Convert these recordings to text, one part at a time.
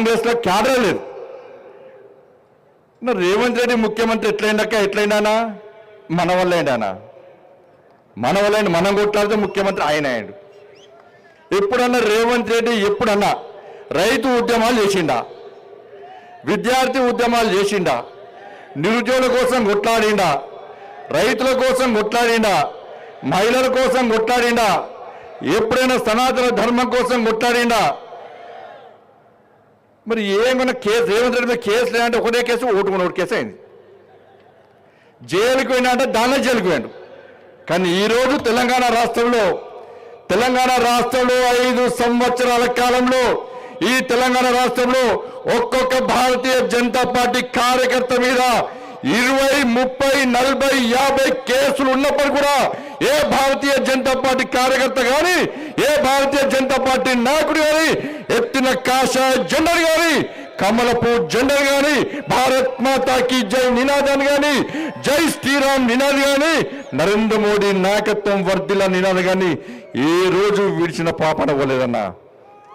కాంగ్రెస్లో క్యాడర్ లేదు. రేవంత్ రెడ్డి ముఖ్యమంత్రి ఎట్లయిందక్క ఎట్లయిందానా మన వల్ల మన వల్ల మనం కొట్లాడితే ముఖ్యమంత్రి ఆయన అయ్యాడు. ఎప్పుడన్నా రేవంత్ రెడ్డి ఎప్పుడన్నా రైతు ఉద్యమాలు చేసిండా? విద్యార్థి ఉద్యమాలు చేసిండా? నిరుద్యోగుల కోసం కొట్లాడిండా? రైతుల కోసం కొట్లాడిండా? మహిళల కోసం కొట్లాడిండా? ఎప్పుడైనా సనాతన ధర్మం కోసం కొట్లాడిండా? మరి ఏమన్నా కేసు రేవంత్ రెడ్డి మీద కేసు లేదంటే ఒకటే కేసు ఓటుకుని ఒకటి కేసు అయింది. జైలుకి పోయినా అంటే దానిలో జైలుకి పోయాడు. కానీ ఈరోజు తెలంగాణ రాష్ట్రంలో తెలంగాణ రాష్ట్రంలో ఐదు సంవత్సరాల కాలంలో ఈ తెలంగాణ రాష్ట్రంలో ఒక్కొక్క భారతీయ జనతా పార్టీ కార్యకర్త మీద ఇరవై ముప్పై నలభై యాభై కేసులు ఉన్నప్పుడు కూడా ఏ భారతీయ జనతా పార్టీ కార్యకర్త కానీ ఏ భారతీయ జనతా పార్టీ నాయకుడు కానీ ఎత్తిన కాషాయ జెండర్ కానీ కమలపు జెండర్ గాని భారత్ మాతాకి జై నినాదాన్ని గాని జై శ్రీరామ్ నినాది గాని నరేంద్ర మోడీ నాయకత్వం వర్ధిల నినాది గాని ఏ రోజు విడిచిన పాపన పోలేదన్నా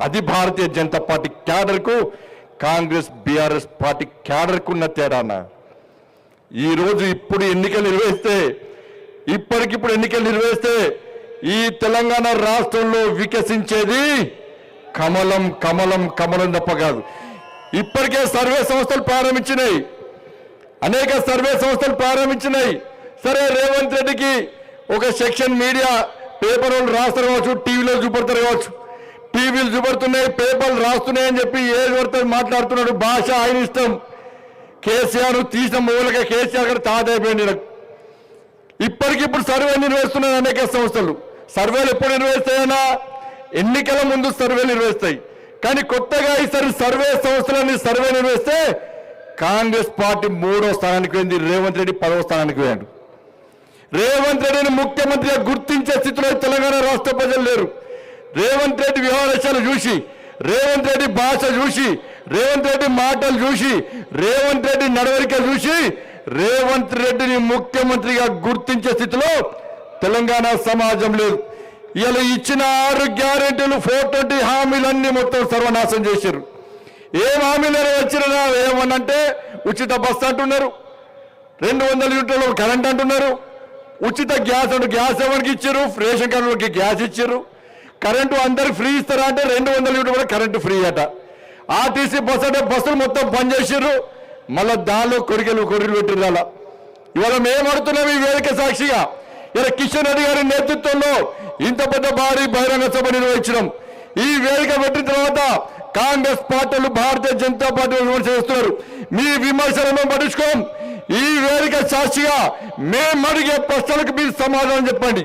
అది భారతీయ జనతా పార్టీ క్యాడర్కు కాంగ్రెస్ బీఆర్ఎస్ పార్టీ క్యాడర్కు ఉన్న తేడా అన్న ఈ రోజు ఇప్పుడు ఎన్నికలు నిర్వహిస్తే ఇప్పటికిప్పుడు ఎన్నికలు నిర్వహిస్తే ఈ తెలంగాణ రాష్ట్రంలో వికసించేది కమలం కమలం కమలం తప్ప కాదు. ఇప్పటికే సర్వే సంస్థలు ప్రారంభించినాయి. అనేక సర్వే సంస్థలు ప్రారంభించినాయి. సరే రేవంత్ రెడ్డికి ఒక సెక్షన్ మీడియా పేపర్ వాళ్ళు రాస్తారు కావచ్చు టీవీలో చూపడతారు కావచ్చు. టీవీలు చూపడుతున్నాయి పేపర్లు రాస్తున్నాయి అని చెప్పి ఏది పడితే మాట్లాడుతున్నాడు? భాష ఆయన ఇష్టం. కేసీఆర్ తీసిన మూలక కేసీఆర్ గారు తాతైపోయింది ఇప్పటికిప్పుడు సర్వే నిర్వహిస్తున్నాయి అనేక సంస్థలు. సర్వేలు ఎప్పుడు నిర్వహిస్తాయన్నా? ఎన్నికల ముందు సర్వేలు నిర్వహిస్తాయి. కానీ కొత్తగా ఈసారి సర్వే సంస్థలన్నీ సర్వే నిర్వహిస్తే కాంగ్రెస్ పార్టీ మూడో స్థానానికి పోయింది రేవంత్ రెడ్డి పదవ స్థానానికి పోయాడు. రేవంత్ రెడ్డిని ముఖ్యమంత్రిగా గుర్తించే స్థితిలో తెలంగాణ రాష్ట్ర ప్రజలు లేరు. రేవంత్ రెడ్డి వ్యవహారాలు చూసి రేవంత్ రెడ్డి భాష చూసి రేవంత్ రెడ్డి మాటలు చూసి రేవంత్ రెడ్డి నడవడిక చూసి రేవంత్ రెడ్డిని ముఖ్యమంత్రిగా గుర్తించే స్థితిలో తెలంగాణ సమాజం లేదు. ఇలా ఇచ్చిన ఆరు గ్యారెంటీలు ఫోర్ ట్వంటీ హామీలన్నీ మొత్తం సర్వనాశం చేశారు ఏం హామీలు వచ్చినా ఏమనంటే ఉచిత బస్సు అంటున్నారు. రెండు వందల యూనిట్లలో కరెంట్ అంటున్నారు. ఉచిత గ్యాస్ అంటే గ్యాస్ ఎవరికి ఇచ్చారు రేషన్ కార్డులకి గ్యాస్ ఇచ్చారు కరెంటు అందరు ఫ్రీ ఇస్తారా అంటే రెండు వందల యూనిట్ కూడా కరెంటు ఫ్రీ అట. ఆర్టీసీ బస్సు అంటే బస్సులు మొత్తం బంద్ చేసారు మళ్ళా దానిలో కొరికెలు కొరిలు పెట్టిర్రు అలా ఇవాళ మేమడుతున్నాం ఈ వేదిక సాక్షిగా. ఇలా కిషన్ రెడ్డి గారి నేతృత్వంలో ఇంత పెద్ద భారీ బహిరంగ సభ నిర్వహించడం. ఈ వేదిక పెట్టిన తర్వాత కాంగ్రెస్ పార్టీలు భారతీయ జనతా పార్టీ విమర్శ చేస్తున్నారు. మీ విమర్శలను పట్టించుకోం. ఈ వేదిక సాక్షిగా మేము అడిగే ప్రశ్నలకు మీరు సమాధానం చెప్పండి.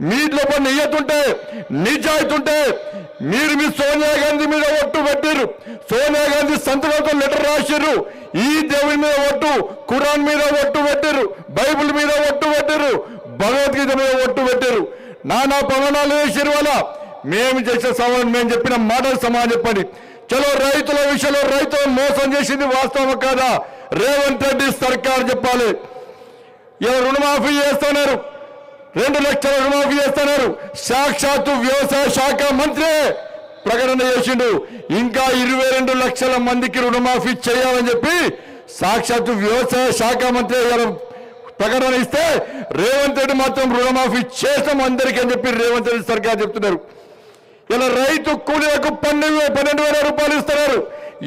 మీట్లో కొన్ని ఇయ్యతుంటే నిజాయితుంటే మీరు మీ సోనియా గాంధీ మీద ఒట్టు పెట్టిర్రు. సోనియా గాంధీ సంతకంతో లెటర్ రాసిర్రు. ఈ దేవుని మీద ఒట్టు ఖురాన్ మీద ఒట్టు పెట్టిర్రు. బైబిల్ మీద ఒట్టు పెట్టిర్రు. భగవద్గీత మీద ఒట్టు పెట్టిర్రు. నానా పవనాలు వేసిరు వాళ్ళ. మేము చేసే సమాజం మేము చెప్పిన మాటలు సమాజం చెప్పండి. చలో రైతుల విషయంలో రైతులను మోసం చేసింది వాస్తవం కాదా? రేవంత్ రెడ్డి సర్కార్ చెప్పాలి. ఇలా రుణమాఫీ చేస్తున్నారు రెండు లక్షల రుణమాఫీ చేస్తున్నారు. సాక్షాత్తు వ్యవసాయ శాఖ మంత్రి ప్రకటన చేసిండు. ఇంకా ఇరవై రెండు లక్షల మందికి రుణమాఫీ చేయాలని చెప్పి సాక్షాత్తు వ్యవసాయ శాఖ మంత్రి గారు ప్రకటన ఇస్తే రేవంత్ రెడ్డి మాత్రం రుణమాఫీ చేస్తాం అందరికీ అని చెప్పి రేవంత్ రెడ్డి సర్కార్ చెప్తున్నారు. ఇలా రైతు కూలీలకు పన్నెండు పన్నెండు వేల రూపాయలు ఇస్తున్నారు.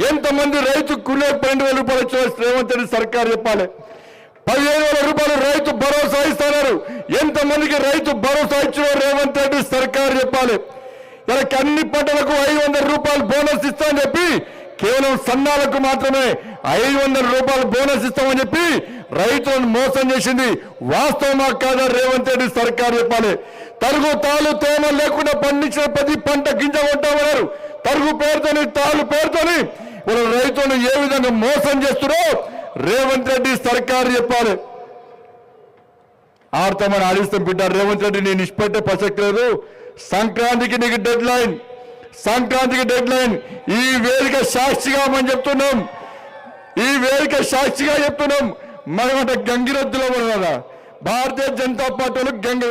ఎంతమంది రైతు కూలీలకు పన్నెండు వేల రూపాయలు ఇచ్చారు రేవంత్ రెడ్డి సర్కార్ చెప్పాలి. పదిహేను వేల రూపాయలు రైతు భరోసా ఇస్తున్నారు ఎంతమందికి రైతు భరోసా ఇచ్చిన రేవంత్ రెడ్డి సర్కార్ చెప్పాలి. ఇలా అన్ని పంటలకు ఐదు వందల రూపాయలు బోనస్ ఇస్తామని చెప్పి కేవలం సన్నాలకు మాత్రమే ఐదు వందల రూపాయలు బోనస్ ఇస్తామని చెప్పి రైతులను మోసం చేసింది. వాస్తవమా కాదా రేవంత్ రెడ్డి సర్కార్ చెప్పాలి. తరుగు తాలు తేమ లేకుండా పండించిన ప్రతి పంట గింజ కొంటామన్నారు. తరుగు పేరుతోని తాలు పేరుతోని వాళ్ళ రైతులను ఏ విధంగా మోసం చేస్తున్నారో రేవంత్ రెడ్డి సర్కార్ చెప్పాలి. ఆడతామని ఆడిస్తాం బిడ్డ రేవంత్ రెడ్డి నేను ఇష్టపెట్టే ప్రసక్తి లేదు. సంక్రాంతికి నీకు డెడ్ లైన్ సంక్రాంతికి డెడ్ లైన్ ఈ వేదిక సాక్షిగా మనం చెప్తున్నాం. ఈ వేదిక సాక్షిగా చెప్తున్నాం. మనమంట గంగిరెద్దులో కదా. భారతీయ జనతా పార్టీలు గంగ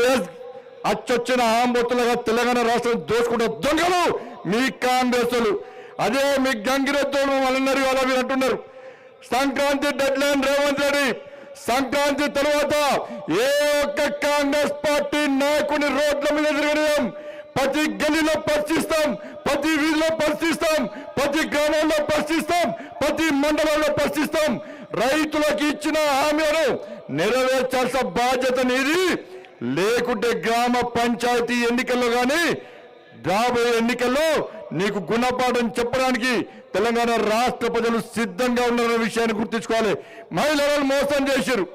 అచ్చొచ్చిన ఆంబొత్తులుగా తెలంగాణ రాష్ట్రం దోచుకుంటే దొంగలు మీ కాంగ్రెస్లు అదే మీ గంగిరెద్దు వాళ్ళన్నారు కదా మీరు అంటున్నారు. Sankranti deadline Revanth Reddy. సంక్రాంతి తర్వాత ఏ ఒక్క కాంగ్రెస్ పార్టీ నాయకుని రోడ్ల మీద తిరగడం ప్రతి గల్లీలో పరిశీలిస్తాం ప్రతి వీధిలో పరిశీలిస్తాం ప్రతి గ్రామంలో పరిశీలిస్తాం ప్రతి మండలంలో పరిశీలిస్తాం. రైతులకు ఇచ్చిన హామీలను నెరవేర్చాల్సిన బాధ్యత నీది. లేకుంటే గ్రామ పంచాయతీ ఎన్నికల్లో కానీ రాబోయే ఎన్నికల్లో నీకు గుణపాఠం చెప్పడానికి తెలంగాణ రాష్ట్ర ప్రజలు సిద్ధంగా ఉన్నారన్న విషయాన్ని గుర్తుంచుకోవాలి. మహిళలను మోసం చేశారు.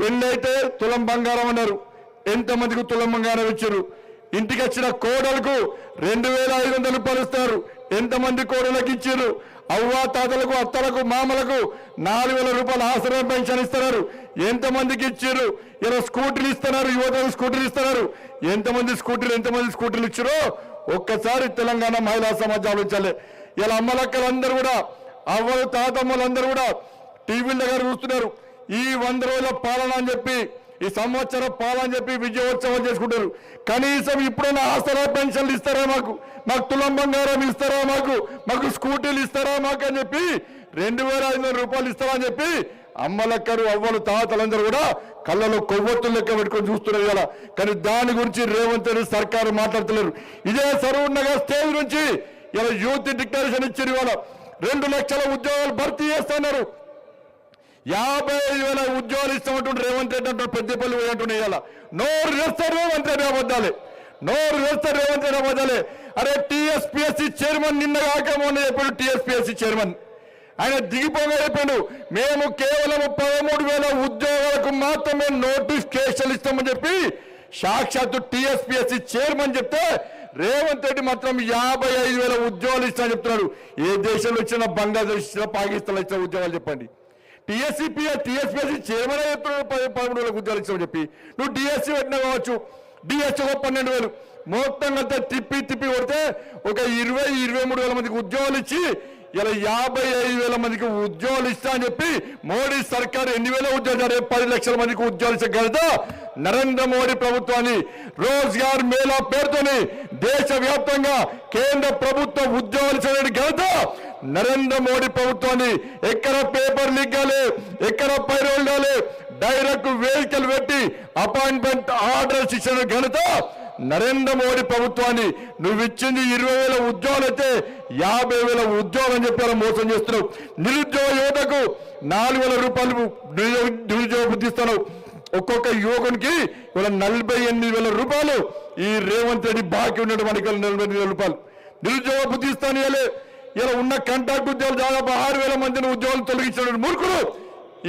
పెళ్ళైతే తులం బంగారం అన్నారు. ఎంతమందికి తులం బంగారం ఇచ్చారు? ఇంటికి వచ్చిన కోడలకు రెండు వేల ఐదు వందలు పలుస్తారు ఇస్తారు ఎంతమంది కోడలకు ఇచ్చారు? అవ్వ తాతలకు అత్తలకు మామలకు నాలుగు వేల రూపాయలు ఆశ్రయం పెన్షన్ ఇస్తున్నారు. ఎంతమందికి ఇచ్చారు? ఇలా స్కూటీలు ఇస్తున్నారు యువతకు స్కూటీలు ఇస్తున్నారు. ఎంతమంది స్కూటీలు ఎంతమంది స్కూటీలు ఇచ్చారో ఒక్కసారి తెలంగాణ మహిళా సమాజం ఆలోచించాలి. ఇలా అమ్మలక్కలందరూ కూడా అవ్వలు తాతమ్మలందరూ కూడా టీవీల దగ్గర చూస్తున్నారు. ఈ వంద రోజుల పాలన అని చెప్పి ఈ సంవత్సరం పాలన అని చెప్పి విజయోత్సవం చేసుకుంటారు. కనీసం ఇప్పుడైనా ఆసరా పెన్షన్లు ఇస్తారా మాకు? మాకు తులం బంగారం ఇస్తారా మాకు? మాకు స్కూటీలు ఇస్తారా మాకు అని చెప్పి రెండు వేల ఐదు వందల రూపాయలు ఇస్తారా అని చెప్పి అమ్మలక్కరు అవ్వలు తాతలందరూ కూడా కళ్ళలో కొవ్వొత్తులు లెక్క పెట్టుకొని చూస్తున్నారు ఇలా కానీ దాని గురించి రేవంత్ రెడ్డి సర్కారు మాట్లాడుతున్నారు. ఇదే సరూర్ నగర్ స్టేజ్ నుంచి ఇలా యూత్ డిక్లరేషన్ ఇచ్చారు ఇవాళ. రెండు లక్షల ఉద్యోగాలు భర్తీ చేస్తున్నారు. యాభై ఐదు వేల ఉద్యోగాలు ఇస్తామంటుండే రేవంత్ రెడ్డి అంటారు పెద్దపల్లి పోయి ఇలా నోరు వేస్తారు రేవంత్ రెడ్డి అబద్ధాలే. నోరు వేస్తారు రేవంత్ రెడ్డి అబద్ధాలే. అరే టీఎస్పీఎస్సీ చైర్మన్ నిన్న కాక మొన్న చెప్పాడు టీఎస్పీఎస్సీ చైర్మన్. ఆయన దిగిపోగా చెప్పాడు మేము కేవలం పదమూడు వేల ఉద్యోగాలకు మాత్రమే నోటిఫికేషన్ ఇస్తామని చెప్పి సాక్షాత్తు టీఎస్పీఎస్సీ చైర్మన్ చెప్తే రేవంత్ రెడ్డి మాత్రం యాభై ఐదు వేల ఉద్యోగాలు ఇస్తామని చెప్తున్నాడు. ఏ దేశంలో వచ్చినా బంగ్లాదేశ్ ఇచ్చినా పాకిస్తాన్లో ఇచ్చిన ఉద్యోగాలు చెప్పండి. టీఎస్సీపీ టీఎస్పీఎస్సీ చైర్మన్ చెప్తున్నాడు పదమూడు వేల ఉద్యోగాలు ఇచ్చామని చెప్పి. నువ్వు డిఎస్సీ పెట్టినా కావచ్చు డిఎస్సీ ఒక పన్నెండు వేలు. మొత్తం అంతా తిప్పి తిప్పి కొడితే ఒక ఇరవై ఇరవై మూడు వేల మందికి ఉద్యోగాలు ఇచ్చి ఇలా యాభై ఐదు వేల మందికి ఉద్యోగాలు ఇస్తా అని చెప్పి మోడీ సర్కార్ ఎన్ని వేల ఉద్యోగాలు రేపు పది లక్షల మందికి ఉద్యోగాలు ఇచ్చగలదా నరేంద్ర మోడీ ప్రభుత్వాన్ని రోజ్గార్ మేళా పేరుతోని దేశవ్యాప్తంగా కేంద్ర ప్రభుత్వ ఉద్యోగాలు ఇచ్చే ఘనత నరేంద్ర మోడీ ప్రభుత్వాన్ని ఎక్కడ పేపర్ లీక్ కాలే ఎక్కడ పైరోల్ కాలే డైరెక్ట్ వెహికల్ పెట్టి అపాయింట్మెంట్ ఆర్డర్స్ ఇచ్చిన ఘనత నరేంద్ర మోడీ ప్రభుత్వాన్ని నువ్వు ఇచ్చింది ఇరవై వేల ఉద్యోగాలు అయితే యాభై వేల ఉద్యోగం అని చెప్పి మోసం చేస్తున్నావు. నిరుద్యోగ యువతకు నాలుగు వేల రూపాయలు నిరుద్యోగ నిరుద్యోగ బుద్ధి ఇస్తున్నావు. ఒక్కొక్క యువకునికి ఇవాళ నలభై ఎనిమిది వేల రూపాయలు ఈ రేవంత్ రెడ్డి బాకీ ఉన్నట్టు మనకి నలభై ఎనిమిది వేల రూపాయలు. నిరుద్యోగ బుద్ధి ఇస్తాను ఇలా ఉన్న కాంట్రాక్ట్ ఉద్యోగాలు దాదాపు ఆరు వేల మందిని ఉద్యోగాలు తొలగించిన మూర్ఖుడు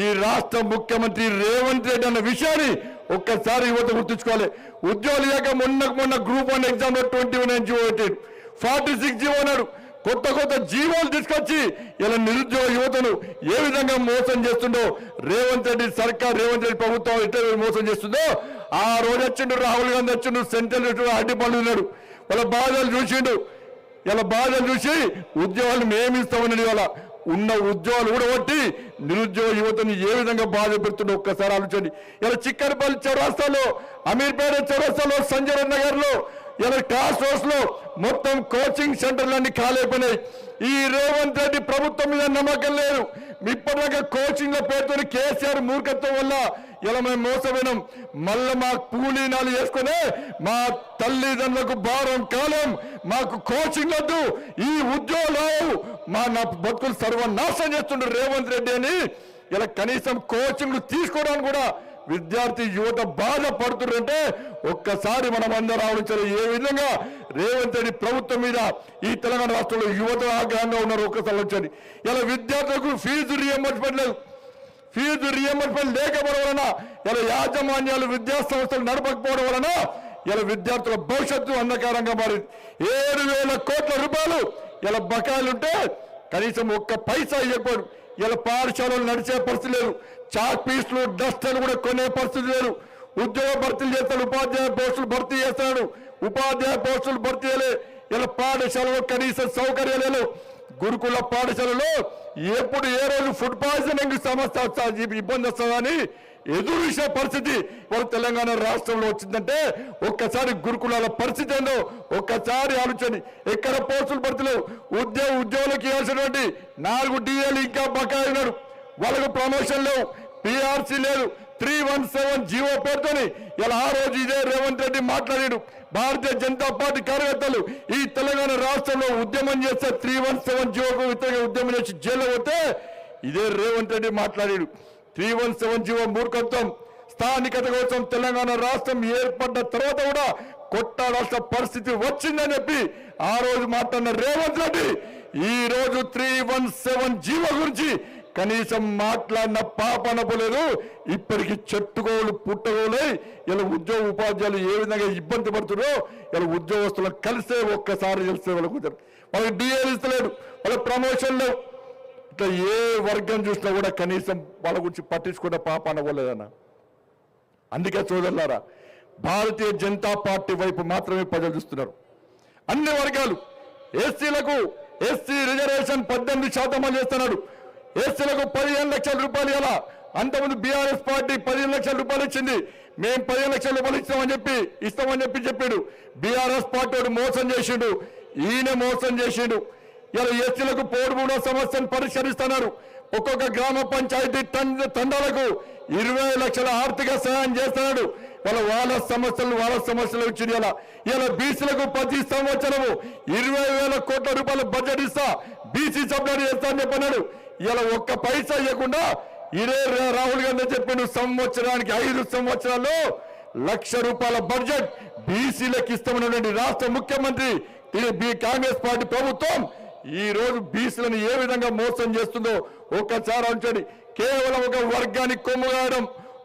ఈ రాష్ట్ర ముఖ్యమంత్రి రేవంత్ రెడ్డి అన్న విషయాన్ని ఒక్కసారి యువత గుర్తుంచుకోవాలి. ఉద్యోగాలు లేక మొన్న మొన్న గ్రూప్ వన్ ఎగ్జామ్లో twenty one GO eighteen forty six GO అన్నాడు కొత్త కొత్త జీవోలు తీసుకొచ్చి ఇలా నిరుద్యోగ యువతను ఏ విధంగా మోసం చేస్తుండో రేవంత్ రెడ్డి సర్కార్ రేవంత్ రెడ్డి ప్రభుత్వం ఎట్లా మోసం చేస్తుందో ఆ రోజు వచ్చిండు రాహుల్ గాంధీ వచ్చిండు సెంట్రల్ అడ్డి పనులు ఉన్నాడు. వాళ్ళ బాధలు చూసిండు. ఇలా బాధలు చూసి ఉద్యోగాలు మేమిస్తామని ఇవాళ. ఉన్న ఉద్యోగాలు కూడా కొట్టి నిరుద్యోగ యువతని ఏ విధంగా బాధ పెడుతుండో ఒక్కసారి ఆలోచండి ఇలా చిక్కనపల్లి చౌరాస్తాలో అమీర్పేట చౌరాస్తాలో సంజయ్ నగర్లో ఇలా క్లాస్ హౌస్లో లో మొత్తం కోచింగ్ సెంటర్లన్నీ ఖాళీ ఈ రేవంత్ రెడ్డి ప్రభుత్వం మీద నమ్మకం లేదు. ఇప్పటిదాకా కోచింగ్లో పేరుతో కేసీఆర్ మూర్ఖత్వం వల్ల ఇలా మేము మోసపోయినాం. మళ్ళీ మా కూలీనాలు వేసుకుని మా తల్లిదండ్రులకు భారం కాలం. మాకు కోచింగ్ వద్దు. ఈ ఉద్యోగాలు మా నా బతుకులు సర్వనాశనం చేస్తుండ్రు రేవంత్ రెడ్డి అని. ఇలా కనీసం కోచింగ్లు తీసుకోవడానికి కూడా విద్యార్థి యువత బాధపడుతుందంటే ఒక్కసారి మనం అందరం ఆలోచించాలి ఏ విధంగా రేవంత్ రెడ్డి ప్రభుత్వం మీద ఈ తెలంగాణ రాష్ట్రంలో యువత ఆగ్రహంగా ఉన్నారు ఒక్కసారి ఆలోచించండి. ఇలా విద్యార్థులకు ఫీజు రియంబర్స్మెంట్ లేదు. ఫీజు రియంబర్స్మెంట్ లేకపోవడం వలన ఇలా యాజమాన్యాలు విద్యా సంస్థలు నడపకపోవడం వలన ఇలా విద్యార్థుల భవిష్యత్తు అంధకారంగా మారింది. ఏడు వేల కోట్ల రూపాయలు ఇలా బకాయిలు ఉంటే కనీసం ఒక్క పైసా ఇవ్వకూడదు ఇలా పాఠశాలలు నడిచే పరిస్థితి లేదు. చాక్ పీస్లు డస్టర్లు కూడా కొనే పరిస్థితి లేదు. ఉద్యోగ భర్తీలు చేస్తాడు ఉపాధ్యాయ పోస్టులు భర్తీ చేస్తాడు. ఉపాధ్యాయ పోస్టులు భర్తీ చేయలే. ఇలా పాఠశాలలో కనీసం సౌకర్యాలు లేవు. గురుకుల పాఠశాలలో ఎప్పుడు ఏ రోజు ఫుడ్ పాయిజనింగ్ సమస్య ఇబ్బంది వస్తుందని ఎదురు చూసే పరిస్థితి మన తెలంగాణ రాష్ట్రంలో వచ్చిందంటే ఒక్కసారి గురుకులాల పరిస్థితి ఏందో ఒక్కసారి ఆలోచన. ఎక్కడ పోస్టులు పడుతున్నావు? ఉద్యోగ ఉద్యోగులకు ఇవ్వాల్సినటువంటి నాలుగు డిఏలు ఇంకా బకాయి ఉన్నారు. వాళ్ళకు ప్రమోషన్ లేవు. పిఆర్సీ లేదు. త్రీ వన్ సెవెన్ జీవో పేరుతోని ఇలా ఆ రోజు ఇదే రేవంత్ రెడ్డి మాట్లాడాడు. భారతీయ జనతా పార్టీ కార్యకర్తలు ఈ తెలంగాణ రాష్ట్రంలో ఉద్యమం చేస్తే త్రీ వన్ సెవెన్ జీవోకు వ్యతిరేక ఉద్యమం చేసి జైల్లో పోతే ఇదే రేవంత్ రెడ్డి మాట్లాడాడు. త్రీ వన్ సెవెన్ జీవో మూర్ఖత్వం స్థానికత కోసం తెలంగాణ రాష్ట్రం ఏర్పడ్డ తర్వాత కూడా కొట్టాడాల్సిన పరిస్థితి వచ్చిందని చెప్పి ఆ రోజు మాట్లాడిన రేవంత్ రెడ్డి. ఈ రోజు త్రీ వన్ సెవెన్ జీవో గురించి కనీసం మాట్లాడిన పాప పోలేదు ఇప్పటికి చెట్టుకోలు పుట్టగోలై ఇలా ఉద్యోగ ఉపాధ్యాయులు ఏ విధంగా ఇబ్బంది పడుతున్నారో ఇలా ఉద్యోగస్తులను కలిసే ఒక్కసారి తెలిసే వాళ్ళకు వాళ్ళకి డిఏలు ఇస్తలేడు వాళ్ళ ప్రమోషన్ లేవు. ఇట్లా ఏ వర్గం చూసినా కూడా కనీసం వాళ్ళ గురించి పట్టించుకున్న పాప అనవలేదన్న అందుకే సోదరులారా భారతీయ జనతా పార్టీ వైపు మాత్రమే ప్రజలు చూస్తున్నారు. అన్ని వర్గాలు ఎస్సీలకు ఎస్సీ రిజర్వేషన్ పద్దెనిమిది శాతం అమలు చేస్తున్నాడు ఎస్సీలకు పదిహేను లక్షల రూపాయలు ఇలా అంతకుముందు బీఆర్ఎస్ పార్టీ పదిహేను లక్షల రూపాయలు ఇచ్చింది. మేము పదిహేను లక్షల రూపాయలు ఇస్తామని చెప్పి ఇస్తామని చెప్పి చెప్పాడు. బీఆర్ఎస్ పార్టీ మోసం చేసిండు. ఈయన మోసం చేసిండు. ఇలా ఎస్సీలకు పోడు మూడో సమస్యను పరిష్కరిస్తున్నారు. ఒక్కొక్క గ్రామ పంచాయతీ టన్- తండాలకు ఇరవై లక్షల ఆర్థిక సహాయం చేస్తున్నాడు. వాళ్ళ వాళ్ళ సమస్యలు వాళ్ళ సమస్యలు వచ్చింది ఇలా. ఇలా బీసీలకు ప్రతి సంవత్సరము ఇరవై వేల కోట్ల రూపాయల బడ్జెట్ ఇస్తా. బీసీ సబ్సిడీ చేస్తా అని చెప్పన్నాడు. ఇలా ఒక్క పైసా ఇవ్వకుండా ఇదే రాహుల్ గాంధీ చెప్పిండు సంవత్సరానికి ఐదు సంవత్సరాల్లో లక్ష రూపాయల బడ్జెట్ బీసీలకు ఇస్తామన్నటువంటి రాష్ట్ర ముఖ్యమంత్రి బీ- కాంగ్రెస్ పార్టీ ప్రభుత్వం ఈ రోజు బీసీలను ఏ విధంగా మోసం చేస్తుందో ఒక్కసారి ఉంచండి కేవలం ఒక వర్గానికి కొమ్ముగాయడం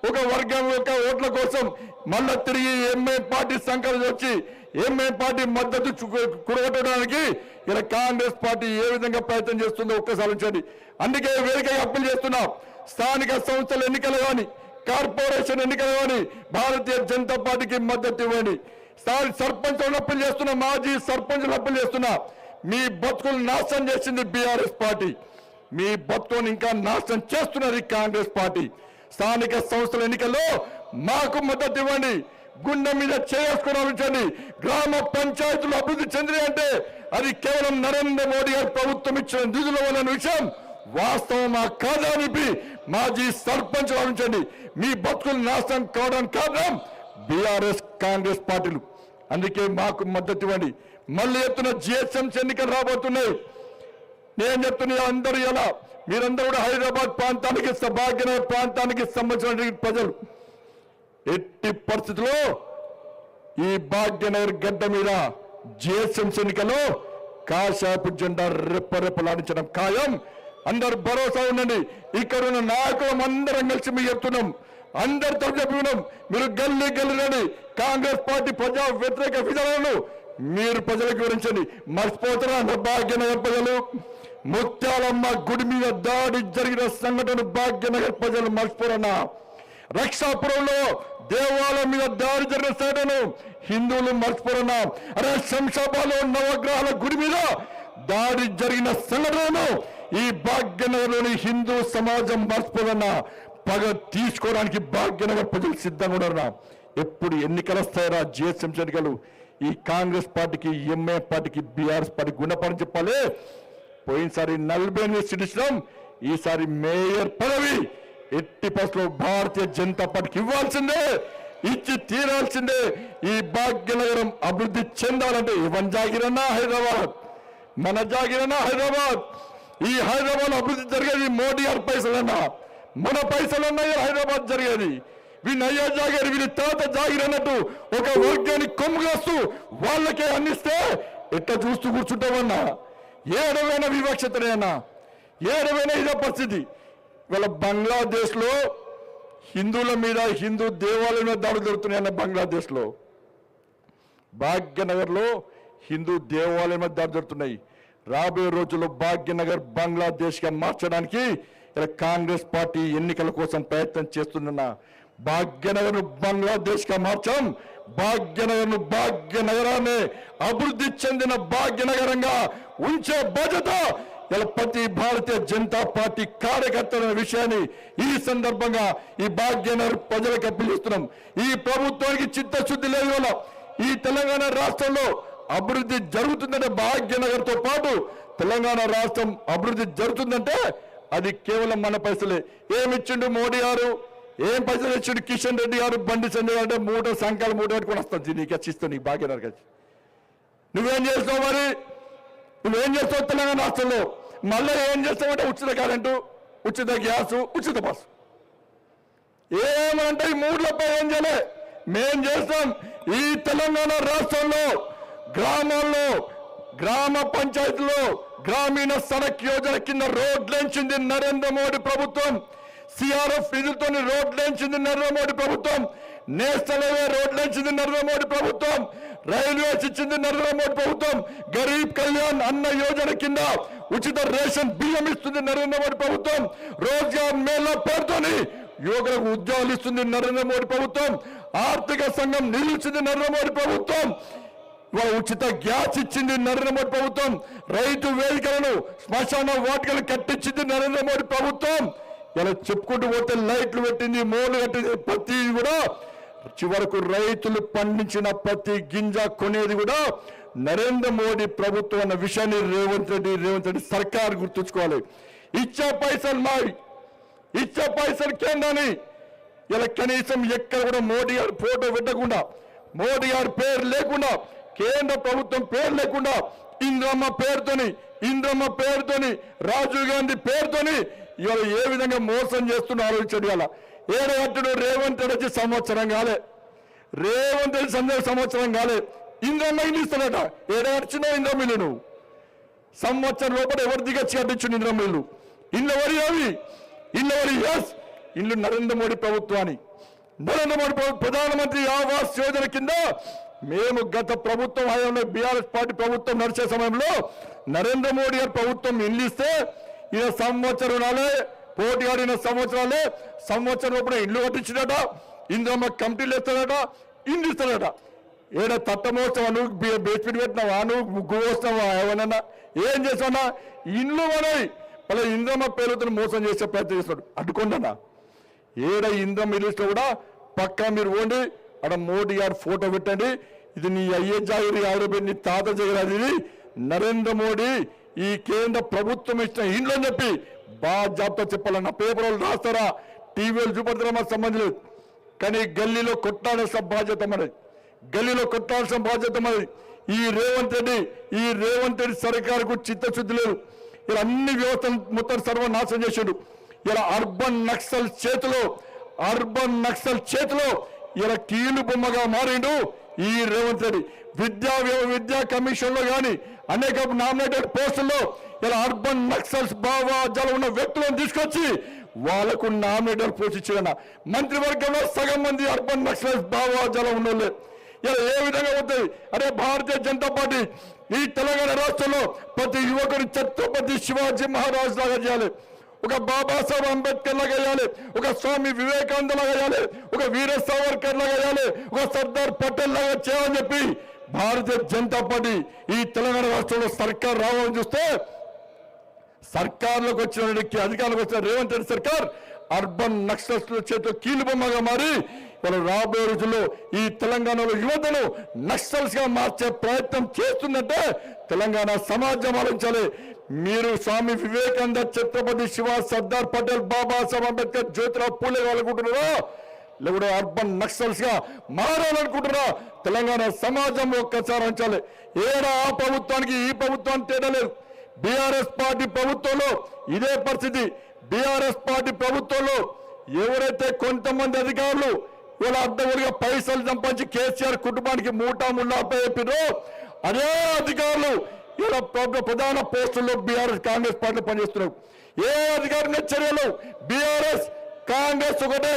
ఒక వర్గం యొక్క ఓట్ల కోసం మళ్ళా తిరిగి ఎంఏ పార్టీ సంకలనం వచ్చి ఎంఐ పార్టీ మద్దతు చు- కూడగొట్టడానికి? ఇలా కాంగ్రెస్ పార్టీ ఏ విధంగా ప్రయత్నం చేస్తుందో ఒక్కసారి ఉంచండి. అందుకే వేదికగా అప్పీల్ చేస్తున్నాం స్థానిక సంస్థల ఎన్నికలు కానీ కార్పొరేషన్ ఎన్నికలు కానీ భారతీయ జనతా పార్టీకి మద్దతు ఇవ్వండి. స్థానిక సర్పంచ్ అప్పీల్ చేస్తున్నా మాజీ సర్పంచులు అప్పీల్ చేస్తున్నా మీ బతుకులు నాశనం చేసింది బీఆర్ఎస్ పార్టీ. మీ బతుకుని ఇంకా నాశనం చేస్తున్నది కాంగ్రెస్ పార్టీ. స్థానిక సంస్థల ఎన్నికల్లో మాకు మద్దతు ఇవ్వండి. గుండె మీద చేసుకుని గ్రామ పంచాయతీలు అభివృద్ధి చెందిన అంటే అది కేవలం నరేంద్ర మోడీ గారి ప్రభుత్వం ఇచ్చిన నిధుల వలన విషయం వాస్తవమా కాదా అని మాజీ సర్పంచ్ భావించండి మీ బతుకులు నాశనం కావడానికి కారణం బీఆర్ఎస్ కాంగ్రెస్ పార్టీలు. అందుకే మాకు మద్దతు ఇవ్వండి. మళ్ళీ ఎత్తున జిహెచ్ఎంసీ ఎన్నికలు రాబోతున్నాయి. నేను చెప్తున్నా అందరూ ఎలా? మీరందరూ కూడా హైదరాబాద్ ప్రాంతానికి భాగ్యనగర్ ప్రాంతానికి సంబంధించిన ప్రజలు. ఎట్టి పరిస్థితుల్లో ఈ భాగ్యనగర్ గడ్డ మీద జిహెచ్ఎంసీ ఎన్నికల్లో కాశాపు జెండా రెప్పరెప్పలాడించడం ఖాయం. అందరు భరోసా ఉండండి. ఇక్కడ ఉన్న నాయకులం అందరం కలిసి మీకు చెప్తున్నాం అందరితో చెప్పుకున్నాం మీరు గల్లీ గల్లీలోని కాంగ్రెస్ పార్టీ ప్రజా వ్యతిరేక విధానాలను మీరు ప్రజలకు వివరించండి. మర్చిపోతారా భాగ్యనగర్ ప్రజలు? ముత్యాలమ్మ గుడి మీద దాడి జరిగిన సంఘటన భాగ్యనగర్ ప్రజలు మర్చిపోరన్నా. రక్షాపురంలో దేవాలయం మీద దాడి జరిగిన సంఘటనను హిందువులు మర్చిపోరన్నా అరే శంషాబాలో నవగ్రహాల గుడి మీద దాడి జరిగిన సంఘటనను ఈ భాగ్యనగర్లోని హిందూ సమాజం మర్చిపోదన్నా పగ తీసుకోవడానికి భాగ్యనగర్ ప్రజలు సిద్ధంగా ఉన్నారన్నా. ఎప్పుడు ఎన్నికలు వస్తాయరా? జిహెచ్ఎంసీ ఎన్నికలు. ఈ కాంగ్రెస్ పార్టీకి ఎంఏ పార్టీకి బీఆర్ఎస్ పార్టీ గుణపడని చెప్పాలి. పోయినసారి నలభై ఎనిమిది సీట్లు ఇచ్చినాం. ఈసారి మేయర్ పదవి ఎట్టి పరిస్థితుల్లో భారతీయ జనతా పార్టీకి ఇవ్వాల్సిందే ఇచ్చి తీరాల్సిందే. ఈ భాగ్యనగరం అభివృద్ధి చెందాలంటే ఇవన్ జాగిరన్నా హైదరాబాద్. మన జాగిరన్నా హైదరాబాద్. ఈ హైదరాబాద్ అభివృద్ధి జరిగేది మోడీ గారి పైసలన్నా. మన పైసలన్నా హైదరాబాద్ జరిగేది. వీళ్ళు అయ్యా జాగారు వీళ్ళు తాత జాగిరన్నట్టు ఒక వర్గాన్ని కొమ్ముగాస్తూ వాళ్ళకే అందిస్తే ఎట్లా చూస్తూ కూర్చుంటామన్నా ఏడవైన వివక్షతనేనా ఏడవైన ఇదే పరిస్థితి. ఇవాళ బంగ్లాదేశ్లో హిందువుల మీద హిందూ దేవాలయం మీద దాడులు జరుగుతున్నాయన్న బంగ్లాదేశ్లో. భాగ్యనగర్లో హిందూ దేవాలయం మీద దాడి జరుగుతున్నాయి. రాబోయే రోజుల్లో భాగ్యనగర్ బంగ్లాదేశ్గా మార్చడానికి ఇలా కాంగ్రెస్ పార్టీ ఎన్నికల కోసం ప్రయత్నం చేస్తున్న భాగ్యనగర్ను బంగ్లాదేశ్గా మార్చాం. భాగ్యనగర్ను భాగ్యనగరాన్ని అభివృద్ధి చెందిన భాగ్యనగరంగా ఉంచే బాధ్యత ఇలా ప్రతి భారతీయ జనతా పార్టీ కార్యకర్తల విషయాన్ని ఈ సందర్భంగా ఈ భాగ్యనగర్ ప్రజలకు పిలుస్తున్నాం ఈ ప్రభుత్వానికి చిత్తశుద్ధి లేని వల్ల ఈ తెలంగాణ రాష్ట్రంలో అభివృద్ధి జరుగుతుందంటే భాగ్యనగర్తో పాటు తెలంగాణ రాష్ట్రం అభివృద్ధి జరుగుతుందంటే అది కేవలం మన పైసలే. ఏమిచ్చిండు మోడీ గారు? ఏం పైసలు ఇచ్చిండు కిషన్ రెడ్డి గారు? బండి సంజయ్ గారు అంటే మూట సంఖ్యలు మూట పెట్టుకొని వస్తుంది నీకు వచ్చిస్తాను నీకు భాగ్యనగర్ నువ్వేం చేస్తావు మరి? నువ్వేం చేస్తావు తెలంగాణ రాష్ట్రంలో? మళ్ళీ ఏం చేస్తావంటే ఉచిత కరెంటు ఉచిత గ్యాస్ ఉచిత బస్సు. ఏమంటే ఈ మూడులపై ఏం చేయలే? మేం చేస్తాం ఈ తెలంగాణ రాష్ట్రంలో గ్రామాల్లో గ్రామ పంచాయతీలో గ్రామీణ సడక్ యోజన కింద రోడ్లేంచింది నరేంద్ర మోడీ ప్రభుత్వం. సిఆర్ఎఫ్ నిధులతో రోడ్లేంచింది నరేంద్ర మోడీ ప్రభుత్వం. నేషనల్ హైవే రోడ్లేంచింది నరేంద్ర మోడీ ప్రభుత్వం. రైల్వేస్ ఇచ్చింది నరేంద్ర మోడీ ప్రభుత్వం. గరీబ్ కళ్యాణ్ అన్న యోజన కింద ఉచిత రేషన్ బియ్యం ఇస్తుంది నరేంద్ర మోడీ ప్రభుత్వం. రోజ్గార్ మేళా పేరుతోని యువకులకు ఉద్యోగాలు ఇస్తుంది నరేంద్ర మోడీ ప్రభుత్వం. ఆర్థిక సంఘం నిలిచింది నరేంద్ర మోడీ ప్రభుత్వం. ఉచిత గ్యాస్ ఇచ్చింది నరేంద్ర మోడీ ప్రభుత్వం. రైతు వేదికలను శ్మశాన వాటికలు కట్టించింది నరేంద్ర మోడీ ప్రభుత్వం. ఇలా చెప్పుకుంటూ పోతే లైట్లు పెట్టింది మోలు కట్టింది ప్రతి కూడా చివరకు రైతులు పండించిన ప్రతి గింజ కొనేది కూడా నరేంద్ర మోడీ ప్రభుత్వం అన్న విషయాన్ని రేవంత్ రెడ్డి రేవంత్ రెడ్డి సర్కార్ గుర్తుంచుకోవాలి. ఇచ్చే పైసలు మావి. ఇచ్చే పైసలు కేంద్రాన్ని. ఇలా కనీసం ఎక్కడ కూడా మోడీ గారి ఫోటో పెట్టకుండా మోడీ గారి పేరు లేకుండా కేంద్ర ప్రభుత్వం పేరు లేకుండా ఇంద్రమ్మ పేరుతోని ఇంద్రమ్మ పేరుతోని రాజీవ్ గాంధీ పేరుతోని ఇవాళ ఏ విధంగా మోసం చేస్తున్నా ఆలోచించండి అలా ఏడగట్టుడు రేవంత్ రెడ్డి వచ్చి సంవత్సరం కాలే. రేవంత్ రెడ్డి సందేహ సంవత్సరం కాలే. ఇంద్ర ఇల్లు ఇస్తాడట. ఏడగచ్చినా ఇంద్ర మిల్లు నువ్వు. సంవత్సరం లోపల ఎవరి దిగచ్చి అడ్డించు ఇంద్ర మిల్లు ఇల్లు అవి? ఇల్లు ఎస్. ఇల్లు నరేంద్ర మోడీ ప్రభుత్వాన్ని నరేంద్ర మోడీ ప్రధానమంత్రి ఆవాస్ యోజన కింద మేము గత ప్రభుత్వం హయాంలో బీఆర్ఎస్ పార్టీ ప్రభుత్వం నడిచే సమయంలో నరేంద్ర మోడీ గారి ప్రభుత్వం ఇల్లు ఇస్తే ఇక సంవత్సరం రాలే. పోటీ ఆడిన సంవత్సరాలు సంవత్సరం లోపల ఇల్లు కట్టించినట ఇంద్రమ్మ కమిటీలు ఇస్తాడట ఇల్లు ఇస్తాడట ఏడ తట్టమోస్తావా నువ్వు? బేస్మెంట్ పెట్టినావా నువ్వు? ముగ్గు వస్తావా ఏమన్నా ఏం చేసావన్నా ఇండ్లు మనవి మళ్ళీ ఇంద్రమ్మ పేరుతో మోసం చేసే ప్రయత్నం చేస్తాడు అడ్డుకోండన్నా. ఏడ ఇంద్రమ్మ ఇల్లు కూడా పక్కా మీరు పోండి. అక్కడ మోడీ గారు ఫోటో పెట్టండి. ఇది నీ అయ్యే జాగిరి ఆవిడ నీ తాత జగరాది నరేంద్ర మోడీ ఈ కేంద్ర ప్రభుత్వం ఇచ్చిన ఇండ్లు అని చెప్పి బాగా జాబితా చెప్పాలన్న పేపర్ వాళ్ళు రాస్తారా? టీవీలు చూపెడతారా? మాకు సంబంధం లేదు. కానీ గల్లీలో కొట్టాల్సిన బాధ్యత మనది గల్లీలో కొట్టాల్సిన బాధ్యత మనది ఈ రేవంత్ రెడ్డి ఈ రేవంత్ రెడ్డి సర్కారుకు చిత్తశుద్ధి లేదు. ఇలా అన్ని వ్యవస్థలు మొత్తం సర్వనాశనం చేశాడు ఇలా అర్బన్ నక్సల్ చేతిలో అర్బన్ నక్సల్ చేతిలో ఇలా కీలు బొమ్మగా మారిండు ఈ రేవంత్ రెడ్డి. విద్యా విద్యా కమిషన్లో అనేక నామినేటెడ్ పోస్టుల్లో ఇలా అర్బన్ నక్సల్స్ భావాజాలు ఉన్న వ్యక్తులను తీసుకొచ్చి వాళ్ళకు నామినేటర్ పోషించిన మంత్రివర్గంలో సగం మంది అర్బన్ నక్సల్స్ భావాజాలు ఉన్నోళ్ళే. ఇలా ఏ విధంగా అవుతాయి అరే భారతీయ జనతా పార్టీ ఈ తెలంగాణ రాష్ట్రంలో ప్రతి యువకుడు ఛత్రపతి శివాజీ మహారాజ్ లాగా చేయాలి. ఒక బాబాసాహెబ్ అంబేద్కర్ లాగా చేయాలి. ఒక స్వామి వివేకానంద లాగా చేయాలి. ఒక వీర సావర్కర్ లాగా చేయాలి. ఒక సర్దార్ పటేల్ లాగా చేయాలని చెప్పి భారతీయ జనతా పార్టీ ఈ తెలంగాణ రాష్ట్రంలో సర్కార్ రావాలని చూస్తే సర్కార్లోకి వచ్చిన అధికారులకు వచ్చిన రేవంత్ రెడ్డి సర్కార్ అర్బన్ నక్సల్స్ చేతిలో కీలుబొమ్మగా మారి వాళ్ళు రాబోయే రోజుల్లో ఈ తెలంగాణలో యువతను నక్సల్స్గా మార్చే ప్రయత్నం చేస్తుందంటే తెలంగాణ సమాజం ఆలోచించాలి. మీరు స్వామి వివేకానంద ఛత్రపతి శివ సర్దార్ పటేల్ బాబాసాహెబ్ అంబేద్కర్ జ్యోతిరావు పూలే వాళ్ళనుకుంటున్నారో లేకుంటే అర్బన్ నక్సల్స్గా మారాలనుకుంటున్నారా? తెలంగాణ సమాజం ఒక్కసారి అంచాలి ఏడా ఆ ప్రభుత్వానికి ఈ ప్రభుత్వానికి తేడా లేదు. బీఆర్ఎస్ పార్టీ ప్రభుత్వంలో ఇదే పరిస్థితి. బీఆర్ఎస్ పార్టీ ప్రభుత్వంలో ఎవరైతే కొంతమంది అధికారులు ఇలా అడ్డగోలుగా పైసలు సంపాదించి కేసీఆర్ కుటుంబానికి మూటా ముల్లాపై చెప్పినో అదే అధికారులు ఇలా ప్రధాన పోస్టుల్లో బీఆర్ఎస్ కాంగ్రెస్ పార్టీలో పనిచేస్తున్నారు. ఏ అధికారి చర్యలు? బీఆర్ఎస్ కాంగ్రెస్ ఒకటే.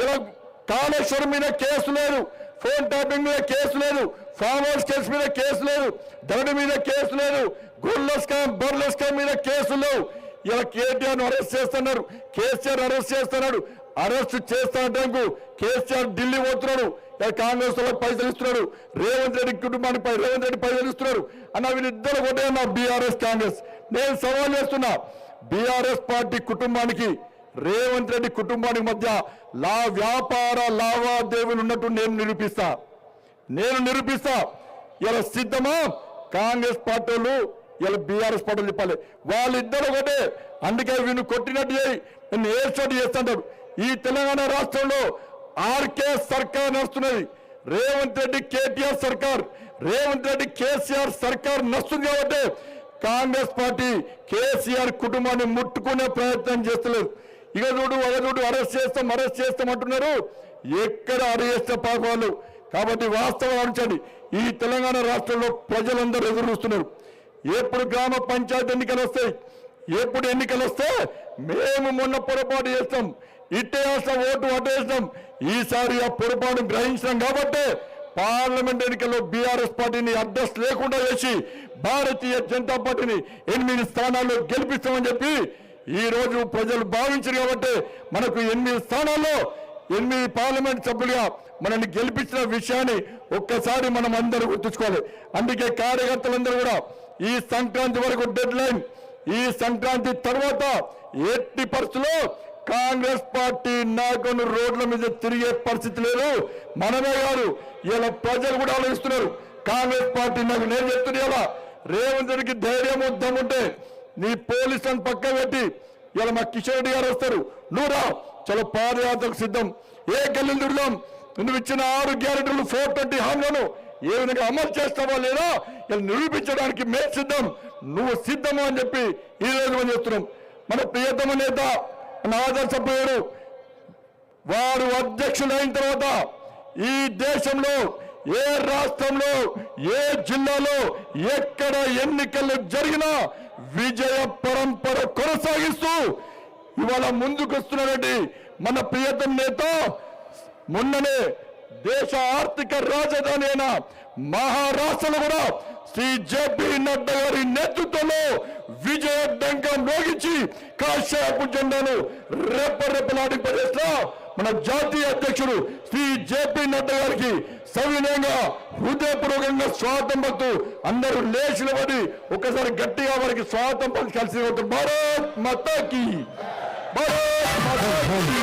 ఇలా కాళేశ్వరం మీద కేసు లేదు ఫోన్ ట్యాపింగ్ మీద కేసు లేదు ఫామ్ హౌస్ కేసు మీద కేసు లేదు దొరడి మీద కేసు లేదు గొల్ల స్కామ్ బొర్ల స్కామ్ మీద కేసులు. ఇలా కేటీఆర్ అరెస్ట్ చేస్తున్నారు. కేసీఆర్ అరెస్ట్ చేస్తున్నాడు. అరెస్ట్ చేస్తాంటకు కేసీఆర్ ఢిల్లీ పోతున్నాడు. కాంగ్రెస్ వాళ్ళకి పైసలు ఇస్తున్నాడు. రేవంత్ రెడ్డి కుటుంబానికి పై- రేవంత్ రెడ్డి పైసలు ఇస్తున్నాడు. అన్న వీళ్ళిద్దరు ఒకటే అన్న బీఆర్ఎస్ కాంగ్రెస్. నేను సవాల్ చేస్తున్నా. బీఆర్ఎస్ పార్టీ కుటుంబానికి రేవంత్ రెడ్డి కుటుంబానికి మధ్య లా వ్యాపార లావాదేవీలు ఉన్నట్టు నేను నిరూపిస్తా. నేను నిరూపిస్తా. ఇలా సిద్ధమా? కాంగ్రెస్ పార్టీ ఇలా బీఆర్ఎస్ పార్టీలు చెప్పాలి వాళ్ళిద్దరు ఒకటే. అందుకే వీళ్ళు కొట్టినట్టు చేయి. నేను ఏర్చోటి చేస్తుంటారు. ఈ తెలంగాణ రాష్ట్రంలో ఆర్కే సర్కార్ నడుస్తున్నది. రేవంత్ రెడ్డి కేటీఆర్ సర్కార్. రేవంత్ రెడ్డి కేసీఆర్ సర్కార్ నడుస్తుంది కాబట్టి కాంగ్రెస్ పార్టీ కేసీఆర్ కుటుంబాన్ని ముట్టుకునే ప్రయత్నం చేస్తలేదు. ఇక చూడు ఒక చూడు అరెస్ట్ చేస్తాం అరెస్ట్ చేస్తాం అంటున్నారు. ఎక్కడ అరెస్ట్ పాపాలు? కాబట్టి వాస్తవం అనుచండి ఈ తెలంగాణ రాష్ట్రంలో ప్రజలందరూ ఎదురు చూస్తున్నారు. ఎప్పుడు గ్రామ పంచాయతీ ఎన్నికలు వస్తాయి? ఎప్పుడు ఎన్నికలు వస్తే మేము మొన్న పొరపాటు చేస్తాం. ఇట్టే వేస్తాం ఓటు అటేస్తాం ఈసారి ఆ పొరపాటు గ్రహించాం కాబట్టి పార్లమెంట్ ఎన్నికల్లో బీఆర్ఎస్ పార్టీని అడ్రస్ లేకుండా చేసి భారతీయ జనతా పార్టీని ఎనిమిది స్థానాల్లో గెలిపిస్తామని చెప్పి ఈ రోజు ప్రజలు భావించారు కాబట్టి మనకు ఎనిమిది స్థానాల్లో ఎనిమిది పార్లమెంట్ సభ్యులుగా మనల్ని గెలిపించిన విషయాన్ని ఒక్కసారి మనం అందరూ గుర్తుంచుకోవాలి. అందుకే కార్యకర్తలందరూ కూడా ఈ సంక్రాంతి వరకు డెడ్ లైన్ ఈ సంక్రాంతి తర్వాత ఎట్టి పరిస్థితుల్లో కాంగ్రెస్ పార్టీ నాయకులు రోడ్ల మీద తిరిగే పరిస్థితి లేదు. మనమే కాదు ఇలా ప్రజలు కూడా ఆలోచిస్తున్నారు. కాంగ్రెస్ పార్టీ నాకు నేను చెప్తున్నా ఇలా రేవంత్ రెడ్డికి ధైర్యం ఉద్దం ఉంటే నీ పోలీసులను పక్క పెట్టి ఇలా మా కిషోర్ రెడ్డి గారు వస్తారు. నువ్వు రా చలో పాదయాత్రకు సిద్ధం. ఏ గల్లీలు తిరుగుదాం. నువ్వు ఇచ్చిన ఆరు గ్యారెంటీలు ఫోర్ ట్వంటీ హామీలను ఏ విధంగా అమలు చేస్తావో లేదో ఇలా నిరూపించడానికి మేము సిద్ధం. నువ్వు సిద్ధము అని చెప్పి ఈ రోజు మనం చెప్తున్నాం. మన ప్రియతమ నేత మన ఆదర్శపోయాడు వారు అధ్యక్షులు అయిన తర్వాత ఈ దేశంలో ఏ రాష్ట్రంలో ఏ జిల్లాలో ఎక్కడ ఎన్నికలు జరిగినా విజయ పరంపర కొనసాగిస్తూ ఇవాళ ముందుకు వస్తున్నటువంటి మన ప్రియతం నేత మొన్ననే దేశ ఆర్థిక రాజధాని అయిన మహారాష్ట్రలో కూడా శ్రీ జేపీ నడ్డా గారి నేతృత్వంలో విజయ డంకం రోగించి కాశ్యాపు జెండాను రెప్పరెప్పలాడి మన జాతీయ అధ్యక్షుడు శ్రీ జేపీ నడ్డా గారికి సవినయంగా హృదయపూర్వకంగా స్వాగతం పలుతూ అందరూ లేచిన పడి ఒకసారి గట్టిగా వారికి స్వాగతం పలికి కలిసి భారత్ మతకి. భారత్ మాతాకి.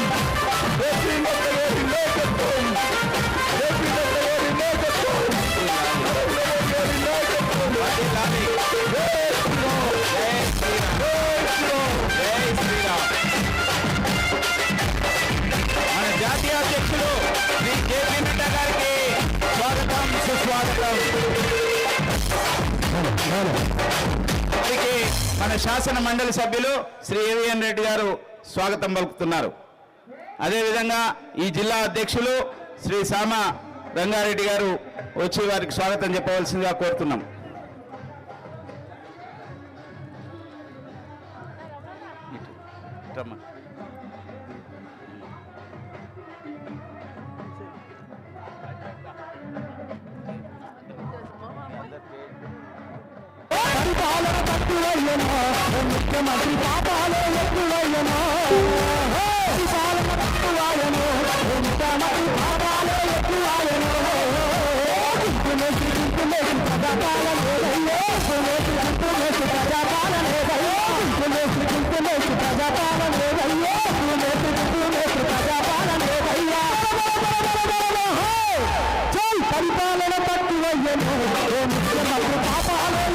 వారికి మన శాసన మండలి సభ్యులు శ్రీ ఏవిఎన్ రెడ్డి గారు స్వాగతం పలుకుతున్నారు. అదేవిధంగా ఈ జిల్లా అధ్యక్షులు శ్రీ సామ రంగారెడ్డి గారు వచ్చి వారికి స్వాగతం చెప్పవలసిందిగా కోరుతున్నాం. రమ్మా. ఎప్పుడయ్యనా ముఖ్యమంత్రి పాపాలో ఎక్కువయ్యనా పరిపాలన తక్కువయ్యను ముఖ్యమంత్రి పాపాలే. ఎక్కువయ్యను ప్రజాపాలన లేదయ్యో ప్రజాపాలన లేదయ్యో ప్రజాపాలన లేదయ్యో ప్రజాపాలన లేదయ్యా పరిపాలన తక్కువయ్యను ముఖ్యమంత్రి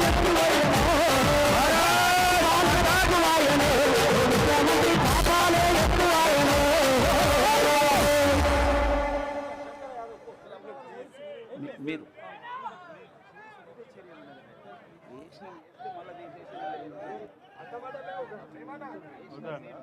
Hadi. Hadi.